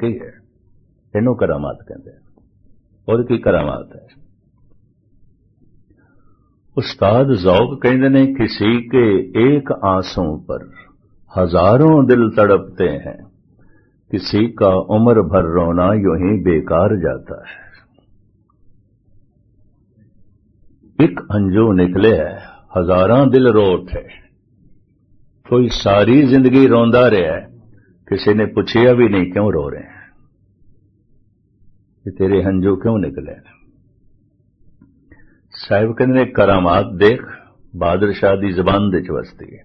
ਕੀ ਹੈ ਇਹਨੂੰ ਕਰਾਮਾਤ ਕਹਿੰਦੇ और की करामात है उस्ताद जौक कहते ने किसी के एक आंसू पर हजारों दिल तड़पते हैं किसी का उम्र भर रोना यूं ही बेकार जाता है एक अंजू निकले है हजारां दिल रो उठे कोई सारी जिंदगी रोंदा रहा है किसी ने पूछिया भी नहीं क्यों रो रहे हैं ਕਿ ਤੇਰੇ ਹੰਝੂ ਕਿਉਂ ਨਿਕਲੇ? ਸਾਹਿਬ ਕਹਿੰਦੇ ਨੇ, ਕਰਾਮਾਤ ਦੇਖ ਬਾਦਰ ਸ਼ਾਹ ਦੀ ਜ਼ਬਾਨ ਦੇ ਚ ਵਸਦੀ ਹੈ।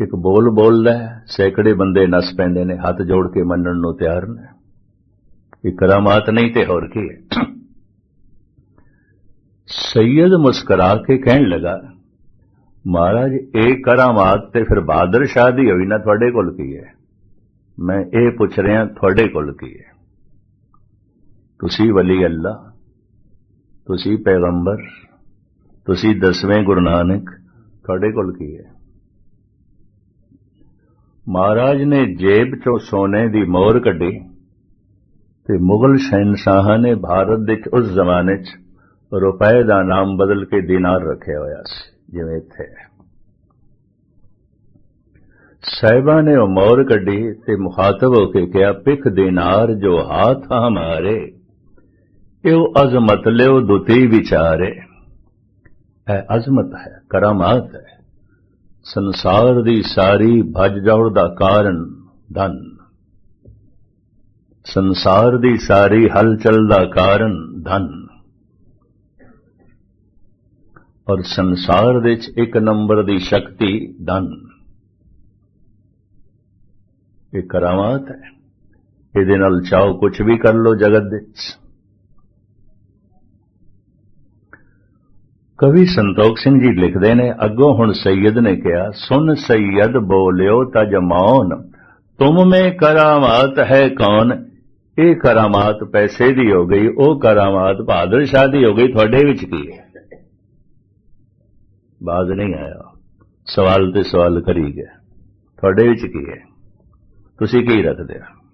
ਇੱਕ ਬੋਲ ਬੋਲਦਾ ਸੈਂਕੜੇ ਬੰਦੇ ਨਸ ਪੈਂਦੇ ਨੇ, ਹੱਥ ਜੋੜ ਕੇ ਮੰਨਣ ਨੂੰ ਤਿਆਰ ਨੇ। ਇਹ ਕਰਾਮਾਤ ਨਹੀਂ ਤੇ ਹੋਰ ਕੀ ਹੈ? ਸੈਯਦ ਮੁਸਕਰਾ ਕੇ ਕਹਿਣ ਲੱਗਾ, ਮਹਾਰਾਜ, ਇਹ ਕਰਾਮਾਤ ਤੇ ਫਿਰ ਬਾਦਰ ਸ਼ਾਹ ਦੀ ਹੋਈ ਨਾ, ਤੁਹਾਡੇ ਕੋਲ ਕੀ ਹੈ? ਮੈਂ ਇਹ ਪੁੱਛ ਰਿਹਾ, ਤੁਹਾਡੇ ਕੋਲ ਕੀ ਹੈ? ਤੁਸੀਂ ਵਲੀ ਅੱਲਾ ਤੁਸੀਂ ਪੈਗੰਬਰ ਤੁਸੀਂ ਦਸਵੇਂ ਗੁਰੂ ਨਾਨਕ ਤੁਹਾਡੇ ਕੋਲ ਕੀ ਹੈ ਮਹਾਰਾਜ ਨੇ ਜੇਬ ਚੋਂ ਸੋਨੇ ਦੀ ਮੋਹਰ ਕੱਢੀ ਤੇ ਮੁਗਲ ਸ਼ਹਿਨशाह ਨੇ ਭਾਰਤ ਦੇ ਉਸ ਜ਼ਮਾਨੇ 'ਚ ਰੁਪਏ ਦਾ ਨਾਮ ਬਦਲ ਕੇ ਦਿਨਾਰ ਰੱਖਿਆ ਹੋਇਆ ਸੀ ਜਿਵੇਂ ਇੱਥੇ ਸਾਹਿਬਾ ਨੇ ਉਹ ਮੋਹਰ ਕੱਢੀ ਤੇ ਮੁਖਾਤਬ ਹੋ ਕੇ ਕਿਹਾ ਪਿਖ ਦਿਨਾਰ ਜੋ ਹਾਥ ਹਮਾਰੇ ਇਹ ਅਜ਼ਮਤ ਲਿਓ ਦੁਤੀ ਵਿਚਾਰੇ? ਹੈ ਅਜ਼ਮਤ ਹੈ, ਕਰਾਮਾਤ ਹੈ। ਸੰਸਾਰ ਦੀ ਸਾਰੀ ਭੱਜ ਦੌੜ ਦਾ ਕਾਰਨ ਧਨ। ਸੰਸਾਰ ਦੀ ਸਾਰੀ ਹਲਚਲ ਦਾ ਕਾਰਨ ਧਨ। ਔਰ ਸੰਸਾਰ ਵਿੱਚ ਇੱਕ ਨੰਬਰ ਦੀ ਸ਼ਕਤੀ ਧਨ। ਇਹ ਕਰਾਮਾਤ ਹੈ। ਇਹਦੇ ਨਾਲ ਚਾਹੋ ਕੁਝ ਵੀ ਕਰ ਲੋ ਜਗਤ ਵਿੱਚ। ਕਵੀ ਸੰਤੋਖ ਸਿੰਘ ਜੀ ਲਿਖਦੇ ਨੇ, ਅੱਗੋਂ ਹੁਣ ਸੈਯਦ ਨੇ ਕਿਹਾ, ਸੁਨ ਸੈਯਦ ਬੋਲਿਓ ਤਜ ਮੌਨ, ਤੁਮ ਮੇ ਕਰਾਮਾਤ ਹੈ ਕੌਣ? ਇਹ ਕਰਾਮਾਤ ਪੈਸੇ ਦੀ ਹੋ ਗਈ, ਉਹ ਕਰਾਮਾਤ ਬਹਾਦਰ ਸ਼ਾਹ ਦੀ ਹੋ ਗਈ, ਤੁਹਾਡੇ ਵਿੱਚ ਕੀ ਹੈ? ਬਾਜ਼ ਨਹੀਂ ਆਇਆ। ਸਵਾਲ ਤੇ ਸਵਾਲ ਕਰੀ ਗਿਆ। ਤੁਹਾਡੇ ਵਿੱਚ ਕੀ ਹੈ? ਤੁਸੀਂ ਕੀ ਰੱਖਦੇ ਹੋ?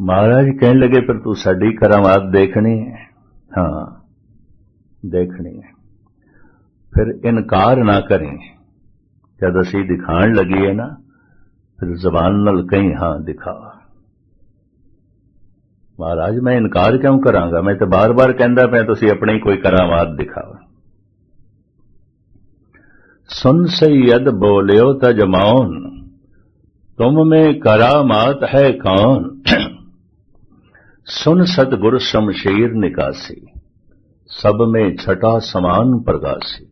ਮਹਾਰਾਜ, ਕਹਿਣ ਲੱਗੇ, ਪਰ ਤੂੰ ਸਾਡੀ ਕਰਾਮਾਤ ਦੇਖਣੀ ਹੈ। ਹਾਂ ਦੇਖਣੀ ਹੈ ਫਿਰ ਇਨਕਾਰ ਨਾ ਕਰੇ ਜਦ ਅਸੀਂ ਦਿਖਾਣ ਲੱਗੀਏ ਨਾ ਫਿਰ ਜ਼ਬਾਨ ਨਾਲ ਕਹੀਂ ਹਾਂ ਦਿਖਾ ਮਹਾਰਾਜ ਮੈਂ ਇਨਕਾਰ ਕਿਉਂ ਕਰਾਂਗਾ ਮੈਂ ਤਾਂ ਬਾਰ-ਬਾਰ ਕਹਿੰਦਾ ਪਿਆ ਤੁਸੀਂ ਆਪਣੀ ਕੋਈ ਕਰਾਮਾਤ ਦਿਖਾਓ सुन सैयद बोलियो तजमौन तुम में करामात है कौन सुन सतगुर शमशेर निकासी सब में छटा समान प्रकाशी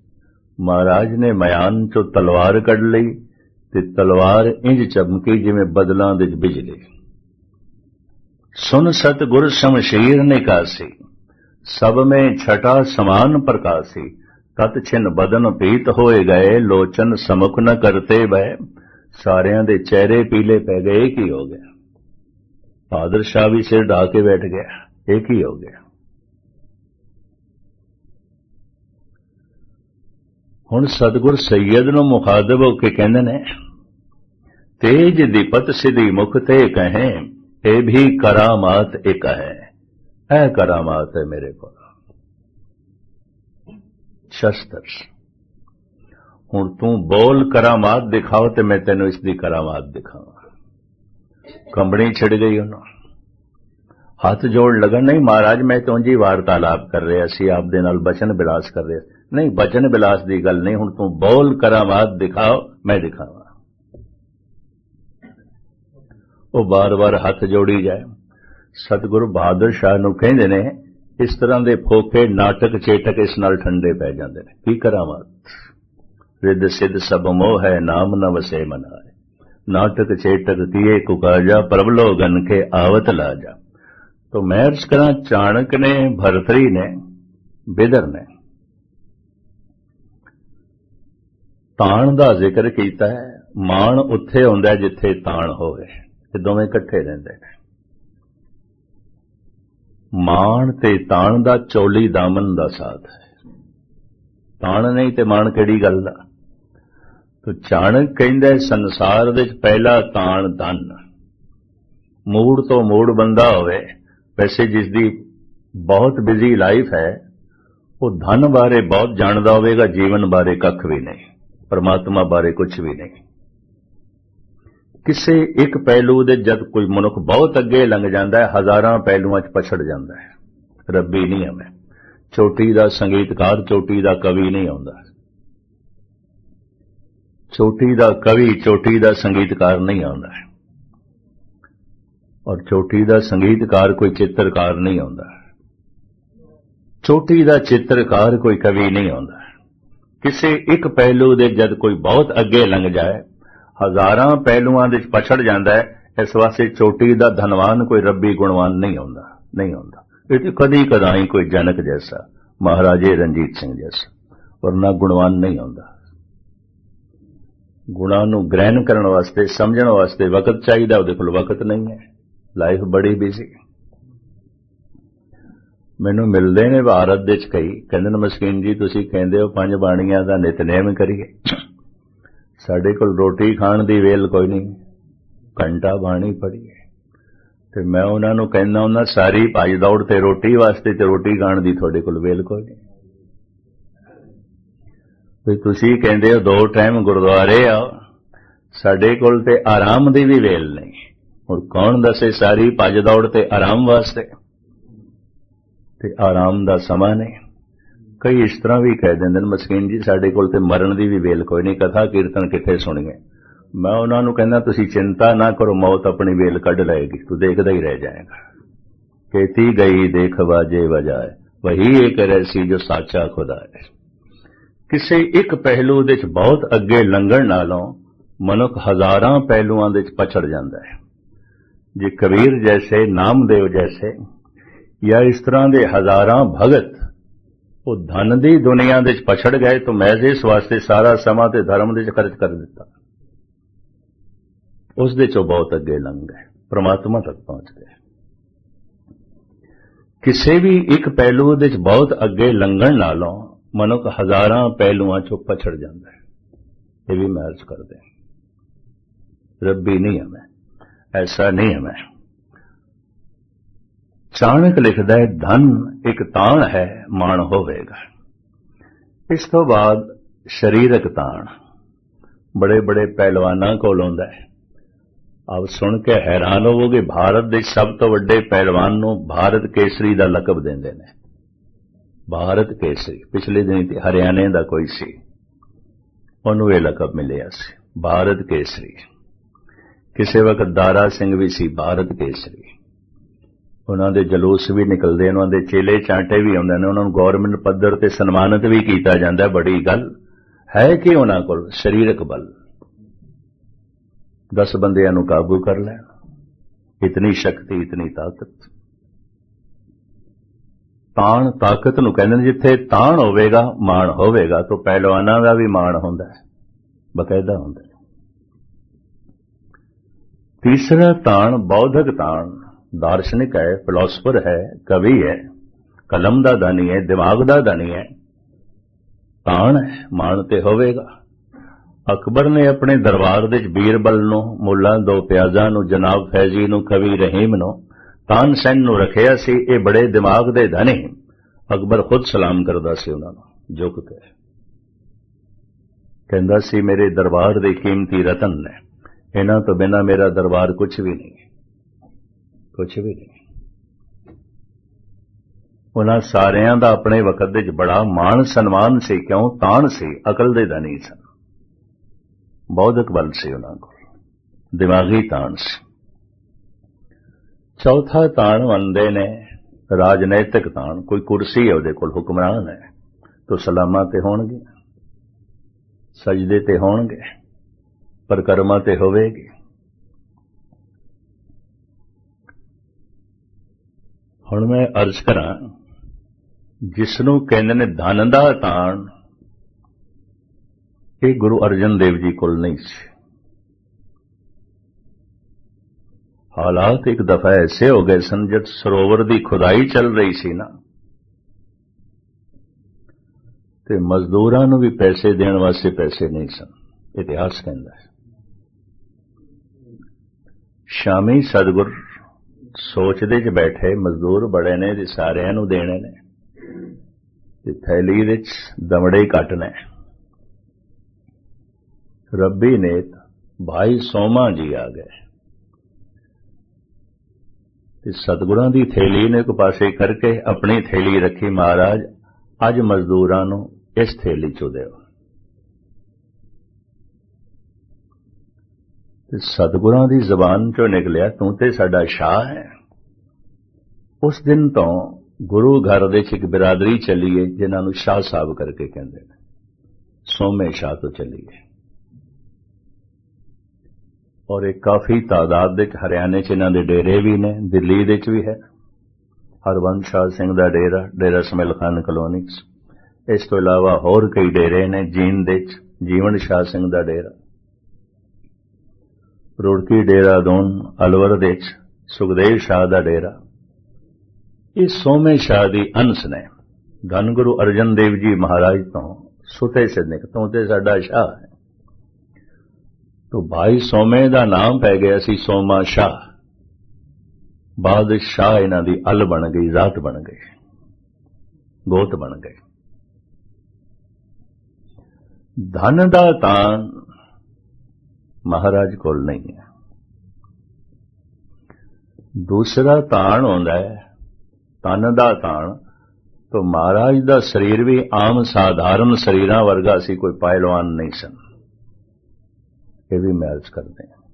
ਮਹਾਰਾਜ ਨੇ ਮਿਆਨ ਚੋਂ ਤਲਵਾਰ ਕੱਢ ਲਈ ਤੇ ਤਲਵਾਰ ਇੰਜ ਚਮਕੀ ਜਿਵੇਂ ਬਦਲਾਂ ਦੇ ਬਿਜਲੀ ਸੁਨ ਸਤਗੁਰ ਸ਼ਮਸ਼ੀਰ ਨੇ ਕਾਸੀ ਸਭ में ਛਟਾ ਸਮਾਨ ਪ੍ਰਕਾਸ਼ੀ ਤਤ ਛਿਨ ਬਦਨ ਪੀਤ ਹੋਏ ਗਏ ਲੋਚਨ ਸਮੁਖ ਨ ਕਰਤੇ ਬੈ ਸਾਰਿਆਂ ਦੇ ਚਿਹਰੇ ਪੀਲੇ ਪੈ ਗਏ ਕੀ ਹੋ ਗਿਆ ਫਾਦਰ ਸ਼ਾਹ ਵੀ ਸਿਰ ਢਾ ਕੇ ਬੈਠ ਗਿਆ। ਇਹ ਕੀ ਹੋ ਗਿਆ? ਹੁਣ ਸਤਗੁਰ ਸੈਯਦ ਨੂੰ ਮੁਖਾਤਬ ਹੋ ਕੇ ਕਹਿੰਦੇ ਨੇ, ਤੇਜ ਦੀਪਤ ਸਿਧੀ ਮੁਖ ਤੇ ਕਹੇ ਇਹ ਵੀ ਕਰਾਮਾਤ ਇੱਕ ਹੈ ਇਹ ਕਰਾਮਾਤ ਹੈ ਮੇਰੇ ਕੋਲ। ਸ਼ਸਤਰ। ਹੁਣ ਤੂੰ ਬੋਲ ਕਰਾਮਾਤ ਦਿਖਾਓ ਤੇ ਮੈਂ ਤੈਨੂੰ ਇਸ ਦੀ ਕਰਾਮਾਤ ਦਿਖਾਵਾਂ। ਕੰਬਣੀ ਛਿੜ ਗਈ ਉਹਨਾਂ। ਹੱਥ ਜੋੜ ਲਗਨ, ਨਹੀਂ ਮਹਾਰਾਜ, ਮੈਂ ਤਾਂ ਜੀ ਵਾਰਤਾਲਾਪ ਕਰ ਰਿਹਾ ਸੀ, ਆਪ ਦੇ ਨਾਲ ਬਚਨ ਬਿਲਾਸ ਕਰ ਰਿਹਾ ਨਹੀਂ, ਬਚਨ ਬਿਲਾਸ ਦੀ ਗੱਲ ਨਹੀਂ, ਹੁਣ ਤੂੰ ਬੋਲ ਕਰਾਮਾਤ ਦਿਖਾਓ, ਮੈਂ ਦਿਖਾਵਾਂ। ਉਹ ਬਾਰ-ਬਾਰ ਹੱਥ ਜੋੜੀ ਜਾਏ। ਸਤਿਗੁਰੂ ਬਹਾਦਰ ਸ਼ਾਹ ਨੂੰ ਕਹਿੰਦੇ ਨੇ, ਇਸ ਤਰ੍ਹਾਂ ਦੇ ਫੋਕੇ ਨਾਟਕ ਚੇਟਕ ਇਸ ਨਾਲ ਠੰਡੇ ਪੈ ਜਾਂਦੇ ਨੇ। ਕੀ ਕਰਾਮਾਤ ਰਿੱਧ ਸਿੱਧ ਸਭ ਮੋਹ ਹੈ, ਨਾਮ ਨ ਵਸੇ ਮਨਾਏ ਨਾਟਕ ਚੇਟਕ ਕੀਏ ਕੁਕਾਜਾ ਪ੍ਰਭਲੋ ਗਨ ਕੇ ਆਵਤ ਲਾਜਾ तो मैं अर्ज करा चाणक ने भरतरी ने ਬਿਦਰ ਨੇ ਤਾਣ ਦਾ ਜ਼ਿਕਰ ਕੀਤਾ ਹੈ ਮਾਣ ਉੱਥੇ ਹੁੰਦਾ ਜਿੱਥੇ ਤਾਣ ਹੋਵੇ ਇਹ ਦੋਵੇਂ ਇਕੱਠੇ ਰਹਿੰਦੇ ਨੇ ਮਾਣ ਤੇ ਤਾਣ ਦਾ ਚੋਲੀ ਦਾਮਨ ਦਾ ਸਾਥ ਹੈ ਤਾਣ ਨਹੀਂ ਤੇ ਮਾਣ ਕਿਹੜੀ ਗੱਲ ਦਾ ਤੋ ਚਾਣਕ ਕਹਿੰਦਾ ਸੰਸਾਰ ਦੇ ਵਿੱਚ ਪਹਿਲਾ ਤਾਣ ਧਨ। ਮੂੜ ਤੋਂ ਮੂੜ ਬੰਦਾ ਹੋਵੇ, ਵੈਸੇ ਜਿਸ ਦੀ ਬਹੁਤ ਬਿਜ਼ੀ ਲਾਈਫ ਹੈ, ਉਹ ਧਨ ਬਾਰੇ ਬਹੁਤ ਜਾਣਦਾ ਹੋਵੇਗਾ, ਜੀਵਨ ਬਾਰੇ ਕੱਖ ਵੀ ਨਹੀਂ, ਪਰਮਾਤਮਾ ਬਾਰੇ ਕੁਝ ਵੀ ਨਹੀਂ। ਕਿਸੇ ਇੱਕ ਪਹਿਲੂ ਦੇ ਜਦ ਕੋਈ ਮਨੁੱਖ ਬਹੁਤ ਅੱਗੇ ਲੰਘ ਜਾਂਦਾ ਹੈ, ਹਜ਼ਾਰਾਂ ਪਹਿਲੂਆਂ 'ਚ ਪਛੜ ਜਾਂਦਾ ਹੈ। ਰੱਬੀ ਨਹੀਂ ਹਮੇ। ਚੋਟੀ ਦਾ ਸੰਗੀਤਕਾਰ, ਚੋਟੀ ਦਾ ਕਵੀ ਨਹੀਂ ਆਉਂਦਾ। ਚੋਟੀ ਦਾ ਕਵੀ, ਚੋਟੀ ਦਾ ਸੰਗੀਤਕਾਰ ਨਹੀਂ ਆਉਂਦਾ। ਔਰ ਚੋਟੀ ਦਾ ਸੰਗੀਤਕਾਰ ਕੋਈ ਚਿੱਤਰਕਾਰ ਨਹੀਂ ਆਉਂਦਾ। ਚੋਟੀ ਦਾ ਚਿੱਤਰਕਾਰ ਕੋਈ ਕਵੀ ਨਹੀਂ ਆਉਂਦਾ। ਕਿਸੇ ਇੱਕ ਪਹਿਲੂ ਦੇ ਜਦ ਕੋਈ ਬਹੁਤ ਅੱਗੇ ਲੰਘ ਜਾਏ, ਹਜ਼ਾਰਾਂ ਪਹਿਲੂਆਂ ਦੇ ਪਛੜ ਜਾਂਦਾ ਹੈ, ਇਸ ਵਾਸਤੇ ਚੋਟੀ ਦਾ ਧਨਵਾਨ ਕੋਈ ਰੱਬੀ ਗੁਣਵਾਨ ਨਹੀਂ ਆਉਂਦਾ ਨਹੀਂ ਆਉਂਦਾ। ਇਹ ਤੇ ਕਦੀ ਕਦਾਈ ਕੋਈ ਜਨਕ ਜੈਸਾ, ਮਹਾਰਾਜੇ ਰਣਜੀਤ ਸਿੰਘ ਜੈਸਾ ਔਰ ਨਾ ਗੁਣਵਾਨ ਨਹੀਂ ਆਉਂਦਾ। ਗੁਣਾਂ ਨੂੰ ਗ੍ਰਹਿਣ ਕਰਨ ਵਾਸਤੇ, ਸਮਝਣ ਵਾਸਤੇ ਵਕਤ ਚਾਹੀਦਾ, ਉਹਦੇ ਕੋਲ ਵਕਤ ਨਹੀਂ ਹੈ। ਲਾਈਫ ਬੜੀ ਬਿਜ਼ੀ ਮੈਨੂੰ ਮਿਲਦੇ ਨੇ ਭਾਰਤ ਦੇ ਚ ਕਈ। ਕਹਿੰਦੇ ਨੇ, ਮਸਕੀਨ ਜੀ, ਤੁਸੀਂ ਕਹਿੰਦੇ ਹੋ ਪੰਜ ਬਾਣੀਆਂ ਦਾ ਨਿਤਨੇਮ ਕਰੀਏ। ਸਾਡੇ ਕੋਲ ਰੋਟੀ ਖਾਣ ਦੀ ਵੇਲ ਕੋਈ ਨਹੀਂ। ਘੰਟਾ ਬਾਣੀ ਪੜੀਏ ਤੇ ਮੈਂ ਉਹਨਾਂ ਨੂੰ ਕਹਿੰਦਾ ਹੁੰਦਾ, ਸਾਰੀ ਭੱਜ ਦੌੜ ਤੇ ਰੋਟੀ ਵਾਸਤੇ ਤੇ ਰੋਟੀ ਖਾਣ ਦੀ ਤੁਹਾਡੇ ਕੋਲ ਵੇਲ ਕੋਈ ਨਹੀਂ। ਵੀ ਤੁਸੀਂ ਕਹਿੰਦੇ ਹੋ ਦੋ ਟਾਈਮ ਗੁਰਦੁਆਰੇ ਆ ਸਾਡੇ ਕੋਲ ਤੇ ਆਰਾਮ ਦੀ ਵੀ ਵੇਲ ਨਹੀਂ। ਹੁਣ ਕੌਣ ਦੱਸੇ ਸਾਰੀ ਭੱਜ ਦੌੜ ਤੇ ਆਰਾਮ ਵਾਸਤੇ? ਤੇ ਆਰਾਮ ਦਾ ਸਮਾਂ ਨਹੀਂ। ਕਈ ਇਸ ਤਰ੍ਹਾਂ ਵੀ ਕਹਿ ਦਿੰਦੇ ਨੇ, ਮਸਕੀਨ ਜੀ, ਸਾਡੇ ਕੋਲ ਤੇ ਮਰਨ ਦੀ ਵੀ ਵੇਲ ਕੋਈ ਨਹੀਂ। ਕਥਾ ਕੀਰਤਨ ਕਿੱਥੇ ਸੁਣੀਏ? ਮੈਂ ਉਹਨਾਂ ਨੂੰ ਕਹਿੰਦਾ, ਤੁਸੀਂ ਚਿੰਤਾ ਨਾ ਕਰੋ, ਮੌਤ ਆਪਣੀ ਵੇਲ ਕੱਢ ਲਏਗੀ। ਤੂੰ ਦੇਖਦਾ ਹੀ ਰਹਿ ਜਾਏਗਾ। ਕਹਤੀ ਗਈ, ਦੇਖ ਵਾਜੇ ਵਜਾਏ। ਵਹੀ ਇੱਕ ਰੈਸੀ ਜੋ ਸਾਚਾ ਖੁਦਾ ਹੈ ਕਿਸੇ ਇੱਕ ਪਹਿਲੂ ਦੇ ਵਿੱਚ ਬਹੁਤ ਅੱਗੇ ਲੰਘਣ ਨਾਲੋਂ ਮਨੁੱਖ ਹਜ਼ਾਰਾਂ ਪਹਿਲੂਆਂ ਦੇ ਵਿੱਚ ਪਛੜ ਜਾਂਦਾ ਹੈ। ਜੇ ਕਬੀਰ ਜੈਸੇ, ਨਾਮਦੇਵ ਜੈਸੇ ਜਾਂ ਇਸ ਤਰ੍ਹਾਂ ਦੇ ਹਜ਼ਾਰਾਂ ਭਗਤ ਉਹ ਧਨ ਦੀ ਦੁਨੀਆ ਦੇ ਵਿੱਚ ਪਛੜ ਗਏ ਤਾਂ ਮੈਂ ਇਸ ਵਾਸਤੇ ਸਾਰਾ ਸਮਾਂ ਤੇ ਧਰਮ ਦੇ ਵਿੱਚ ਖਰਚ ਕਰ ਦਿੱਤਾ। ਉਸ ਦੇ ਚੋਂ ਬਹੁਤ ਅੱਗੇ ਲੰਘ ਗਏ। ਪ੍ਰਮਾਤਮਾ ਤੱਕ ਪਹੁੰਚ ਗਏ। ਕਿਸੇ ਵੀ ਇੱਕ ਪਹਿਲੂ ਦੇ ਵਿੱਚ ਬਹੁਤ ਅੱਗੇ ਲੰਘਣ ਨਾਲੋਂ ਮਨੁੱਖ ਹਜ਼ਾਰਾਂ ਪਹਿਲੂਆਂ ਚੋਂ ਪਛੜ ਜਾਂਦਾ ਹੈ। ਇਹ ਵੀ ਮੈਂ ਅਰਜ਼ ਕਰਦੇ ਰੱਬੀ ਨਹੀਂ ਹੈ ਮੈਂ, ਐਸਾ ਨਹੀਂ ਹੈ ਮੈਂ। ਚਾਣਕ ਲਿਖਦਾ ਹੈ, ਧਨ ਇੱਕ ਤਾਣ ਹੈ, ਮਾਣ ਹੋਵੇਗਾ। ਇਸ ਤੋਂ ਬਾਅਦ ਸਰੀਰਕ ਤਾਣ ਬੜੇ ਬੜੇ ਪਹਿਲਵਾਨਾਂ ਕੋਲ ਹੁੰਦਾ ਹੈ। ਆਪ ਸੁਣ ਕੇ ਹੈਰਾਨ ਹੋਵੋਗੇ, ਭਾਰਤ ਦੇ ਸਭ ਤੋਂ ਵੱਡੇ ਪਹਿਲਵਾਨ ਨੂੰ ਭਾਰਤ ਕੇਸਰੀ ਦਾ ਲਕਬ ਦਿੰਦੇ ਨੇ। ਭਾਰਤ ਕੇਸਰੀ, ਪਿਛਲੇ ਦਿਨ ਹਰਿਆਣੇ ਦਾ ਕੋਈ ਸੀ। ਉਹਨੂੰ ਇਹ ਲਕਬ ਮਿਲਿਆ ਸੀ, ਭਾਰਤ ਕੇਸਰੀ। ਕਿਸੇ ਵਕਤ ਦਾਰਾ ਸਿੰਘ ਵੀ ਸੀ, ਭਾਰਤ ਕੇਸਰੀ। ਉਹਨਾਂ ਦੇ ਜਲੂਸ ਵੀ ਨਿਕਲਦੇ ਉਹਨਾਂ ਦੇ ਚੇਲੇ ਚਾਂਟੇ ਵੀ ਆਉਂਦੇ ਨੇ, ਉਹਨਾਂ ਨੂੰ ਗਵਰਨਮੈਂਟ ਪੱਧਰ ਤੇ ਸਨਮਾਨਿਤ ਵੀ ਕੀਤਾ ਜਾਂਦਾ, ਬੜੀ ਗੱਲ ਹੈ ਕਿ ਉਹਨਾਂ ਕੋਲ ਸਰੀਰਕ ਬਲ। 10 ਬੰਦਿਆਂ ਨੂੰ ਕਾਬੂ ਕਰ ਲੈਣ। ਇਤਨੀ ਸ਼ਕਤੀ, ਇਤਨੀ ਤਾਕਤ। ਤਾਣ ਤਾਕਤ ਨੂੰ ਕਹਿੰਦੇ ਨੇ, ਜਿੱਥੇ ਤਾਣ ਹੋਵੇਗਾ, ਮਾਣ ਹੋਵੇਗਾ, ਤਾਂ ਪਹਿਲਵਾਨਾਂ ਦਾ ਵੀ ਮਾਣ ਹੁੰਦਾ ਹੈ, ਬਕਾਇਦਾ ਹੁੰਦਾ ਹੈ। ਤੀਸਰਾ ਤਾਣ ਬੌਧਿਕ ਤਾਣ, ਦਾਰਸ਼ਨਿਕ ਹੈ ਫਿਲਾਸਫਰ ਹੈ, ਕਵੀ ਹੈ, ਕਲਮ ਦਾ ਦਾਨੀ ਹੈ, ਦਿਮਾਗ ਦਾ ਦਾਨੀ ਹੈ। ਤਾਣ ਹੈ, ਮਾਣ ਤੇ ਹੋਵੇਗਾ। ਅਕਬਰ ਨੇ ਆਪਣੇ ਦਰਬਾਰ ਦੇ ਵਿੱਚ ਬੀਰਬਲ ਨੂੰ, ਮੁੱਲਾ ਦੋ ਪਿਆਜ਼ਾਂ ਨੂੰ, ਜਨਾਬ ਫੈਜ਼ੀ ਨੂੰ, ਕਵੀ ਰਹੀਮ ਨੂੰ ਤਾਨਸੈਨ ਨੂੰ ਰੱਖਿਆ ਸੀ, ਇਹ ਬੜੇ ਦਿਮਾਗ ਦੇ ਧਨੀ ਅਕਬਰ ਖੁਦ ਸਲਾਮ ਕਰਦਾ ਸੀ ਉਹਨਾਂ ਨੂੰ ਝੁਕ ਕੇ। ਕਹਿੰਦਾ ਸੀ, ਮੇਰੇ ਦਰਬਾਰ ਦੇ ਕੀਮਤੀ ਰਤਨ ਨੇ। ਇਹਨਾਂ ਤੋਂ ਬਿਨਾ ਮੇਰਾ ਦਰਬਾਰ ਕੁਝ ਵੀ ਨਹੀਂ ਕੁਝ ਵੀ ਨਹੀਂ। ਉਹਨਾਂ ਸਾਰਿਆਂ ਦਾ ਆਪਣੇ ਵਕਤ ਦੇ ਵਿੱਚ ਬੜਾ ਮਾਣ ਸਨਮਾਨ ਸੀ, ਕਿਉਂ? ਤਾਣ ਸੀ, ਅਕਲ ਦੇ ਧਨੀ ਸਨ। ਬੌਧਿਕ ਬਲ ਸੀ ਉਹਨਾਂ ਕੋਲ। ਦਿਮਾਗੀ ਤਾਣ ਸੀ। ਚੌਥਾ ਤਾਣ ਮੰਨਦੇ ਨੇ, ਰਾਜਨੈਤਿਕ ਤਾਣ, ਕੋਈ ਕੁਰਸੀ ਹੈ ਉਹਦੇ ਕੋਲ, ਹੁਕਮਰਾਨ ਹੈ, ਤਾਂ ਸਲਾਮਾਂ ਤੇ ਹੋਣਗੇ, ਸਜਦੇ ਤੇ ਹੋਣਗੇ ਪਰਕਰਮਾ ਤੇ ਹੋਵੇਗੀ। ਹੁਣ ਮੈਂ ਅਰਜ਼ ਕਰਾਂ ਜਿਸ ਨੂੰ ਕਹਿੰਦੇ ਨੇ ਧਨ ਦਾ ਤਾਣ, ਇਹ ਗੁਰੂ ਅਰਜਨ ਦੇਵ ਜੀ ਕੋਲ ਨਹੀਂ ਸੀ। ਹਾਲਾਤ ਇੱਕ ਦਫਾ ਐਸੇ ਹੋ ਗਏ ਸਨ ਜਦ ਸਰੋਵਰ ਦੀ ਖੁਦਾਈ ਚੱਲ ਰਹੀ ਸੀ ਨਾ। ਤੇ ਮਜ਼ਦੂਰਾਂ ਨੂੰ ਵੀ ਪੈਸੇ ਦੇਣ ਵਾਸਤੇ ਪੈਸੇ ਨਹੀਂ ਸਨ, ਇਤਿਹਾਸ ਕਹਿੰਦਾ ਹੈ। ਸ਼ਾਮੀ ਸਤਗੁਰ ਸੋਚਦੇ ਚ ਬੈਠੇ, ਮਜ਼ਦੂਰ ਬੜੇ ਨੇ ਤੇ ਸਾਰਿਆਂ ਨੂੰ ਦੇਣੇ ਨੇ। ਤੇ ਥੈਲੀ ਵਿੱਚ ਦਮੜੇ ਹੀ ਕੱਟਨੇ ਰੱਬੀ ਨੇ ਭਾਈ ਸੋਮਾ ਜੀ ਆ ਗਏ। ਤੇ ਸਤਗੁਰਾਂ ਦੀ ਥੈਲੀ ਨੇ ਇੱਕ ਪਾਸੇ ਕਰਕੇ ਆਪਣੀ ਥੈਲੀ ਰੱਖੀ ਮਹਾਰਾਜ, ਅੱਜ ਮਜ਼ਦੂਰਾਂ ਨੂੰ ਇਸ ਥੈਲੀ ਚੋਂ ਦਿਓ। ਤੇ ਸਤਗੁਰਾਂ ਦੀ ਜ਼ਬਾਨ ਚੋਂ ਨਿਕਲਿਆ, ਤੂੰ ਤੇ ਸਾਡਾ ਸ਼ਾਹ ਹੈ। ਉਸ ਦਿਨ ਤੋਂ ਗੁਰੂ ਘਰ ਦੇ ਚ ਇੱਕ ਬਰਾਦਰੀ ਚੱਲੀਏ ਜਿਨ੍ਹਾਂ ਨੂੰ ਸ਼ਾਹ ਸਾਹਿਬ ਕਰਕੇ ਕਹਿੰਦੇ ਨੇ। ਸੋਮੇ ਸ਼ਾਹ ਤੋਂ ਚੱਲੀਏ ਔਰ ਇਹ ਕਾਫੀ ਤਾਦਾਦ ਵਿੱਚ ਹਰਿਆਣੇ ਚ ਇਹਨਾਂ ਦੇ ਡੇਰੇ ਵੀ ਨੇ, ਦਿੱਲੀ ਦੇ ਚ ਵੀ ਹੈ। ਹਰਵੰਸ਼ ਸ਼ਾਹ ਸਿੰਘ ਦਾ ਡੇਰਾ ਡੇਰਾ ਸਮਿਲ ਖਾਨ ਕਲੋਨੀ ਇਸ ਤੋਂ ਇਲਾਵਾ ਹੋਰ ਕਈ ਡੇਰੇ ਨੇ ਜੀਨ ਦੇ ਚ, ਜੀਵਨ ਸ਼ਾਹ ਸਿੰਘ ਦਾ ਡੇਰਾ। ਰੁੜਕੀ ਡੇਰਾ ਦੋਨ, ਅਲਵਰ ਦੇ ਚ, ਸੁਖਦੇਵ ਸ਼ਾਹ ਦਾ ਡੇਰਾ। ਇਹ ਸੋਮੇ ਸ਼ਾਹ ਦੀ ਅੰਸ਼ ਨੇ। ਧੰਨ ਅਰਜਨ ਦੇਵ ਜੀ ਮਹਾਰਾਜ ਤੋਂ ਸੁਤੇ ਸਿੱਧਕ ਤੋਂ ਤੇ ਸਾਡਾ ਸ਼ਾਹ ਹੈ। ਤੋ ਭਾਈ ਸੋਮੇ ਦਾ ਨਾਮ ਪੈ ਗਿਆ ਸੀ ਸੋਮਾ ਸ਼ਾਹ। ਬਾਦਸ਼ਾਹ ਇਹਨਾਂ ਦੀ ਅਲ ਬਣ ਗਈ, ਜ਼ਾਤ ਬਣ ਗਈ, ਗੋਤ ਬਣ ਗਏ ਧਨ ਦਾ ਤਾਂ ਮਹਾਰਾਜ ਕੋਲ ਨਹੀਂ ਹੈ। ਦੂਸਰਾ ਤਾਣ ਹੁੰਦਾ ਹੈ ਤਨ ਦਾ ਤਾਣ ਤੋ ਮਹਾਰਾਜ ਦਾ ਸਰੀਰ ਵੀ ਆਮ ਸਾਧਾਰਨ ਸਰੀਰਾਂ ਵਰਗਾ ਸੀ, ਕੋਈ ਪਹਿਲਵਾਨ ਨਹੀਂ ਸਨ। ਇਹ ਵੀ ਮੈਂ ਕਰਦੇ ਹਾਂ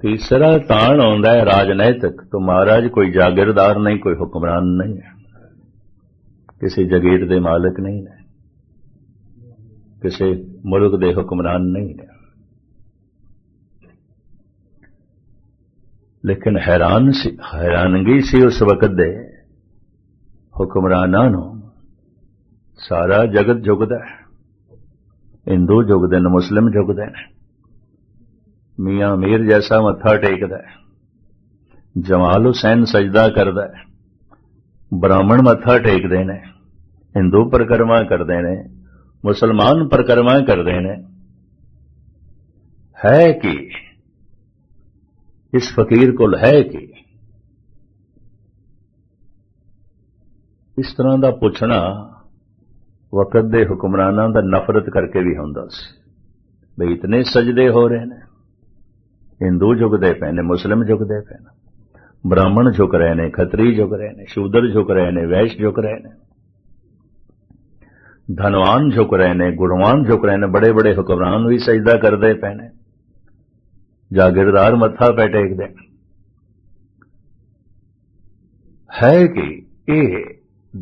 ਤੀਸਰਾ ਤਾਣ ਆਉਂਦਾ ਹੈ ਰਾਜਨੈਤਿਕ, ਤੋਂ ਮਹਾਰਾਜ ਕੋਈ ਜਾਗੀਰਦਾਰ ਨਹੀਂ, ਕੋਈ ਹੁਕਮਰਾਨ ਨਹੀਂ ਹੈ। ਕਿਸੇ ਜਗੀਰ ਦੇ ਮਾਲਕ ਨਹੀਂ ਨੇ। ਕਿਸੇ ਮੁਲਕ ਦੇ ਹੁਕਮਰਾਨ ਨਹੀਂ ਨੇ। ਲੇਕਿਨ ਹੈਰਾਨ ਸੀ, ਹੈਰਾਨਗੀ ਸੀ ਉਸ ਵਕਤ ਦੇ ਹੁਕਮਰਾਨਾਂ ਨੂੰ। ਸਾਰਾ ਜਗਤ ਜੁਗਦਾ ਹੈ। ਹਿੰਦੂ ਝੁਕਦੇ ਨੇ, ਮੁਸਲਿਮ ਝੁਕਦੇ ਨੇ। ਮੀਆਂ ਮੀਰ ਜੈਸਾ ਮੱਥਾ ਟੇਕਦਾ ਹੈ। ਜਮਾਲ ਹੁਸੈਨ ਸਜਦਾ ਕਰਦਾ ਹੈ। ਬ੍ਰਾਹਮਣ ਮੱਥਾ ਟੇਕਦੇ ਨੇ। ਹਿੰਦੂ ਪ੍ਰਕਰਮਾ ਕਰਦੇ ਨੇ। ਮੁਸਲਮਾਨ ਪ੍ਰਕਰਮਾ ਕਰਦੇ ਨੇ। ਹੈ ਕਿ? ਇਸ ਫਕੀਰ ਕੋਲ ਹੈ ਕਿ? ਇਸ ਤਰ੍ਹਾਂ ਦਾ ਪੁੱਛਣਾ ਵਕਤ ਦੇ ਹੁਕਮਰਾਨਾਂ ਦਾ ਨਫ਼ਰਤ ਕਰਕੇ ਵੀ ਹੁੰਦਾ ਸੀ। ਬਈ ਇਤਨੇ ਸਜਦੇ ਹੋ ਰਹੇ ਨੇ। ਹਿੰਦੂ ਝੁਕਦੇ ਪਏ ਨੇ, ਮੁਸਲਮ ਝੁਕਦੇ ਪਏ ਨੇ। ਬ੍ਰਾਹਮਣ ਝੁਕ ਰਹੇ ਨੇ, ਖੱਤਰੀ ਝੁਕ ਰਹੇ ਨੇ, ਸ਼ੂਦਰ ਝੁਕ ਰਹੇ ਨੇ, ਵੈਸ਼ ਝੁਕ ਰਹੇ ਨੇ। ਧਨਵਾਨ ਝੁਕ ਰਹੇ ਨੇ ਗੁਣਵਾਨ ਝੁਕ ਰਹੇ ਨੇ ਬੜੇ ਬੜੇ ਹੁਕਮਰਾਨ ਵੀ ਸਜਦਾ ਕਰਦੇ ਪਏ ਨੇ। ਜਾਗਿਰਦਾਰ ਮੱਥਾ ਪੈ ਟੇਕਦੇ ਹੈ ਕਿ ਇਹ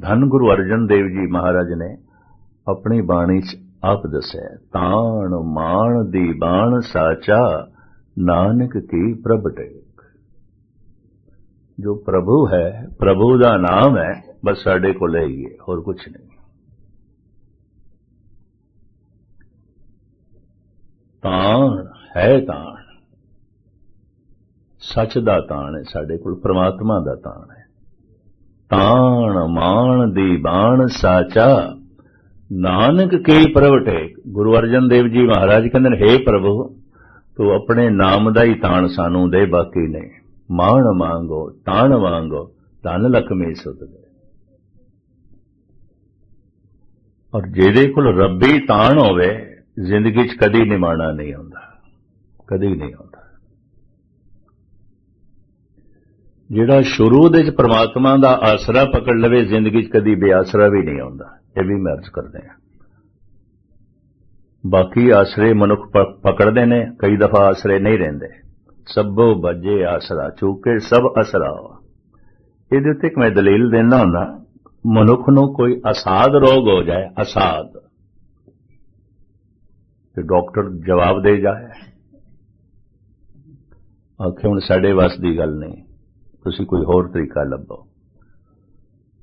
ਧੰਨ ਗੁਰੂ ਅਰਜਨ ਦੇਵ ਜੀ ਮਹਾਰਾਜ ਨੇ ਆਪਣੀ ਬਾਣੀ ਚ ਆਪ ਦੱਸਿਆ ਤਾਣ ਮਾਣ ਦੀ ਬਾਣ ਸਾਚਾ, ਨਾਨਕ ਕੀ ਪ੍ਰਭ ਟੇਕ? ਜੋ ਪ੍ਰਭੂ ਹੈ, ਪ੍ਰਭੂ ਦਾ ਨਾਮ ਹੈ, ਬਸ ਸਾਡੇ ਕੋਲ ਹੈ ਹੀ ਹੈ ਹੋਰ ਕੁਝ ਨਹੀਂ। ਤਾਣ ਹੈ ਤਾਣ। ਸੱਚ ਦਾ ਤਾਣ ਹੈ ਸਾਡੇ ਕੋਲ, ਪ੍ਰਮਾਤਮਾ ਦਾ ਤਾਣ ਹੈ। ਤਾਣ ਮਾਣ ਦੀ ਬਾਣ ਸਾਚਾ ਨਾਨਕ ਕੀ ਪ੍ਰਗਟੇ ਗੁਰੂ ਅਰਜਨ ਦੇਵ ਜੀ ਮਹਾਰਾਜ ਕਹਿੰਦੇ ਨੇ हे ਪ੍ਰਭੂ, ਤੂੰ ਆਪਣੇ ਨਾਮ ਦਾ ਹੀ ਤਾਣ ਸਾਨੂੰ ਦੇ, ਬਾਕੀ ਨੇ। ਮਾਣ ਮੰਗੋ ਤਾਣ ਮੰਗੋ ਧਨ ਲਖਮੀ ਸੁਤ ਦੇ। ਔਰ ਜਿਹਦੇ ਕੋਲ ਰੱਬੀ ਤਾਣ ਹੋਵੇ, ਜ਼ਿੰਦਗੀ 'ਚ ਕਦੀ ਨਿਮਾਣਾ ਨਹੀਂ ਆਉਂਦਾ। ਕਦੀ ਨਹੀਂ ਆਉਂਦਾ। ਜਿਹੜਾ ਸ਼ੁਰੂ ਦੇ ਚ ਪ੍ਰਮਾਤਮਾ ਦਾ ਆਸਰਾ ਪਕੜ ਲਵੇ, ਜ਼ਿੰਦਗੀ 'ਚ ਕਦੀ ਬੇਆਸਰਾ ਵੀ ਨਹੀਂ ਆਉਂਦਾ। ਇਹ ਵੀ ਮੈਂ ਅਰਜ਼ ਕਰਦੇ ਹਾਂ। ਬਾਕੀ ਆਸਰੇ ਮਨੁੱਖ ਪਕੜਦੇ ਨੇ, ਕਈ ਦਫਾ ਆਸਰੇ ਨਹੀਂ ਰਹਿੰਦੇ। ਸਭੋ ਬੱਜੇ ਆਸਰਾ, ਚੂਕੇ ਸਭ ਅਸਰਾ। ਇਹਦੇ ਉੱਤੇ ਇੱਕ ਮੈਂ ਦਲੀਲ ਦੇਣਾ ਹੁੰਦਾ, ਮਨੁੱਖ ਨੂੰ ਕੋਈ ਅਸਾਦ ਰੋਗ ਹੋ ਜਾਏ ਅਸਾਦ ਤੇ ਡਾਕਟਰ ਜਵਾਬ ਦੇ ਜਾਏ। ਆਖੇ, ਹੁਣ ਸਾਡੇ ਵੱਸ ਦੀ ਗੱਲ ਨਹੀਂ, ਤੁਸੀਂ ਕੋਈ ਹੋਰ ਤਰੀਕਾ ਲੱਭੋ।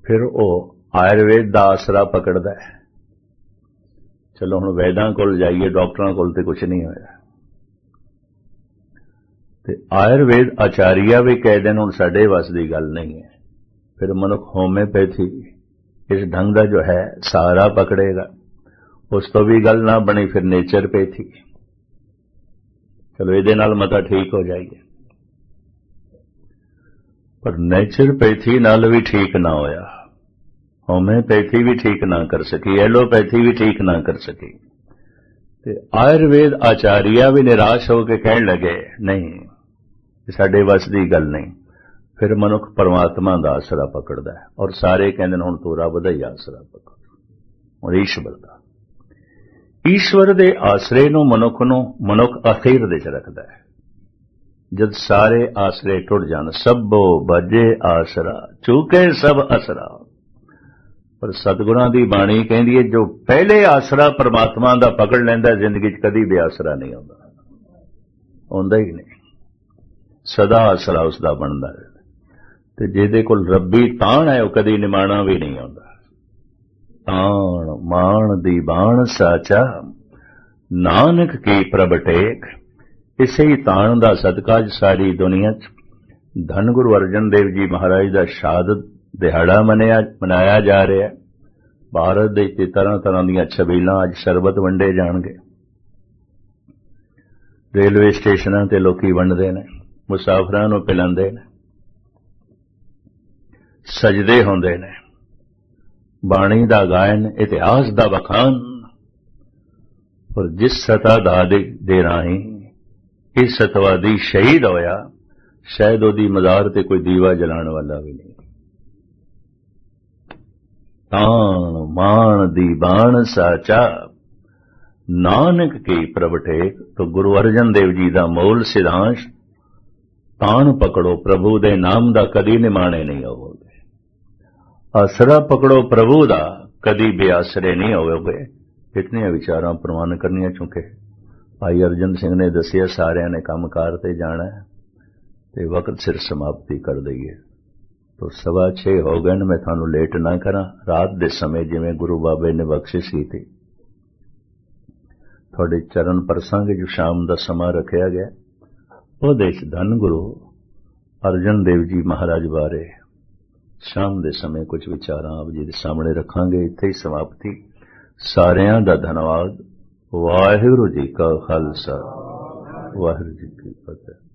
ਫਿਰ ਉਹ ਆਯੁਰਵੇਦ ਦਾ ਆਸਰਾ ਪਕੜਦਾ ਹੈ। ਚਲੋ ਹੁਣ ਵੈਦਾਂ ਕੋਲ ਜਾਈਏ, ਡਾਕਟਰਾਂ ਕੋਲ ਤੇ ਕੁਝ ਨਹੀਂ ਹੋਇਆ। ਤੇ ਆਯੁਰਵੇਦ ਆਚਾਰੀਆ ਵੀ ਕਹਿ ਦੇਣ, ਹੁਣ ਸਾਡੇ ਵੱਸ ਦੀ ਗੱਲ ਨਹੀਂ ਹੈ। ਫਿਰ ਮਨੁੱਖ ਹੋਮਿਓਪੈਥੀ, ਇਸ ਢੰਗ ਦਾ ਜੋ ਹੈ ਸਹਾਰਾ ਪਕੜੇਗਾ। ਉਸ ਤੋਂ ਵੀ ਗੱਲ ਨਾ ਬਣੀ, ਫਿਰ ਨੇਚਰ ਪੈਥੀ। ਚਲੋ ਇਹਦੇ ਨਾਲ ਮਤਾ ਠੀਕ ਹੋ ਜਾਈਏ। ਪਰ ਨੇਚਰ ਪੈਥੀ ਨਾਲ ਵੀ ਠੀਕ ਨਾ ਹੋਇਆ। ਹੋਮਿਓਪੈਥੀ ਵੀ ਠੀਕ ਨਾ ਕਰ ਸਕੀ ਐਲੋਪੈਥੀ ਵੀ ਠੀਕ ਨਾ ਕਰ ਸਕੀ। ਤੇ ਆਯੁਰਵੇਦ ਆਚਾਰੀਆ ਵੀ ਨਿਰਾਸ਼ ਹੋ ਕੇ ਕਹਿਣ ਲੱਗੇ, ਨਹੀਂ ਸਾਡੇ ਵੱਸ ਦੀ ਗੱਲ ਨਹੀਂ। ਫਿਰ ਮਨੁੱਖ ਪਰਮਾਤਮਾ ਦਾ ਆਸਰਾ ਪਕੜਦਾ ਹੈ ਔਰ ਸਾਰੇ ਕਹਿੰਦੇ ਨੇ, ਹੁਣ ਤੂੰ ਰੱਬ ਦਾ ਹੀ ਆਸਰਾ ਪਕੜ। ਔਰ ਈਸ਼ਵਰ ਦਾ। ਈਸ਼ਵਰ ਦੇ ਆਸਰੇ ਨੂੰ ਮਨੁੱਖ ਨੂੰ ਮਨੁੱਖ ਅਖੀਰ ਦੇ ਚ ਰੱਖਦਾ ਹੈ। ਜਦ ਸਾਰੇ ਆਸਰੇ ਟੁੱਟ ਜਾਣ, ਸਭੋ ਬਜੇ ਆਸਰਾ, ਚੂਕੇ ਸਭ ਅਸਰਾ। ਪਰ ਸਤਿਗੁਰਾਂ ਦੀ ਬਾਣੀ ਕਹਿੰਦੀ ਹੈ ਜੋ ਪਹਿਲੇ ਆਸਰਾ ਪਰਮਾਤਮਾ ਦਾ ਪਕੜ ਲੈਂਦਾ ਜ਼ਿੰਦਗੀ 'ਚ ਕਦੀ ਵੀ ਆਸਰਾ ਨਹੀਂ ਆਉਂਦਾ। ਆਉਂਦਾ ਹੀ ਨਹੀਂ। ਸਦਾ ਆਸਰਾ ਉਸ ਦਾ ਬਣਦਾ ਹੈ ਤੇ ਜਿਹਦੇ ਕੋਲ ਰੱਬੀ ਤਾਣ ਹੈ, ਉਹ ਕਦੀ ਨਿਮਾਣਾ ਵੀ ਨਹੀਂ ਆਉਂਦਾ। ਤਾਣ, ਮਾਣ ਦੀ ਬਾਣ ਸਾਚਾ। ਨਾਨਕ ਕੀ ਪ੍ਰਭਟੇਕ ਇਸੇ ਹੀ ਤਾਣ ਦਾ ਸਦਕਾ ਜ ਸਾਰੀ ਦੁਨੀਆ 'ਚ। ਧੰਨ ਗੁਰੂ ਅਰਜਨ ਦੇਵ ਜੀ ਮਹਾਰਾਜ ਦਾ ਸ਼ਹਾਦਤ ਦਿਹਾੜਾ ਮਨਾਇਆ ਮਨਾਇਆ ਜਾ ਰਿਹਾ ਹੈ। ਭਾਰਤ ਦੇ ਤੇ ਤਰ੍ਹਾਂ ਤਰ੍ਹਾਂ ਦੀਆਂ ਛਬੀਲਾਂ ਅੱਜ ਸ਼ਰਬਤ ਵੰਡੇ ਜਾਣਗੇ। ਰੇਲਵੇ ਸਟੇਸ਼ਨਾਂ ਤੇ ਲੋਕੀ ਵੰਡਦੇ ਨੇ, ਮੁਸਾਫਰਾਂ ਨੂੰ ਪਿਲਾਉਂਦੇ ਨੇ, ਸਜਦੇ ਹੁੰਦੇ ਨੇ। ਬਾਣੀ ਦਾ ਗਾਇਨ ਇਤਿਹਾਸ ਦਾ ਵਖਾਨ, ਪਰ ਜਿਸ ਸਤਾ ਦਾ ਦੇ ਰਾਹੀਂ ਇਹ ਸਤਵਾਦੀ ਸ਼ਹੀਦ ਹੋਇਆ, ਸ਼ਾਇਦ ਉਹਦੀ ਮਜ਼ਾਰ ਤੇ ਕੋਈ ਦੀਵਾ ਜਲਾਉਣ ਵਾਲਾ ਵੀ ਨਹੀਂ। ਤਾਣ ਮਾਣ ਦੀ ਬਾਣ ਸਾਚਾ। ਨਾਨਕ ਕੀ ਪ੍ਰਭਟੇ ਤੋ ਗੁਰੂ ਅਰਜਨ ਦੇਵ ਜੀ ਦਾ ਮੂਲ ਸਿਧਾਂਤ ਤਾਣ ਪਕੜੋ ਪ੍ਰਭੂ ਦੇ ਨਾਮ ਦਾ ਕਦੀ ਨਿਮਾਣੇ ਨਹੀਂ ਹੋਵੋਗੇ ਆਸਰਾ ਪਕੜੋ ਪ੍ਰਭੂ ਦਾ, ਕਦੀ ਬੇਆਸਰੇ ਨਹੀਂ ਹੋਵੋਗੇ ਇਤਨੀਆਂ ਵਿਚਾਰਾਂ ਪ੍ਰਵਾਨ ਕਰਨੀਆਂ ਚੁੱਕੇ। ਭਾਈ ਅਰਜਨ ਸਿੰਘ ਨੇ ਦੱਸਿਆ, ਸਾਰਿਆਂ ਨੇ ਕੰਮਕਾਰ ਤੇ ਜਾਣਾ ਤੇ ਵਕਤ ਸਿਰ ਸਮਾਪਤੀ ਕਰ ਦਈਏ। ਤੋ ਸਵਾ 6 ਹੋ ਗਏ ਨੇ, ਮੈਂ ਤੁਹਾਨੂੰ ਲੇਟ ਨਾ ਕਰਾਂ। ਰਾਤ ਦੇ ਸਮੇਂ ਜਿਵੇਂ ਗੁਰੂ ਬਾਬੇ ਨੇ ਬਖਸ਼ਿਸ਼ ਕੀਤੀ ਤੁਹਾਡੇ ਚਰਨ ਪਰਸਾਂਗੇ ਜੋ ਸ਼ਾਮ ਦਾ ਸਮਾਂ ਰੱਖਿਆ ਗਿਆ ਉਹਦੇ ਚ ਧੰਨ ਗੁਰੂ ਅਰਜਨ ਦੇਵ ਜੀ ਮਹਾਰਾਜ ਬਾਰੇ ਸ਼ਾਮ ਦੇ ਸਮੇਂ ਕੁਝ ਵਿਚਾਰਾਂ ਆਪ ਜੀ ਦੇ ਸਾਹਮਣੇ ਰੱਖਾਂਗੇ। ਇੱਥੇ ਹੀ ਸਮਾਪਤੀ। ਸਾਰਿਆਂ ਦਾ ਧੰਨਵਾਦ। ਵਾਹਿਗੁਰੂ ਜੀ ਕਾ ਖਾਲਸਾ। ਵਾਹਿਗੁਰੂ ਜੀ ਕੀ ਫਤਿਹ।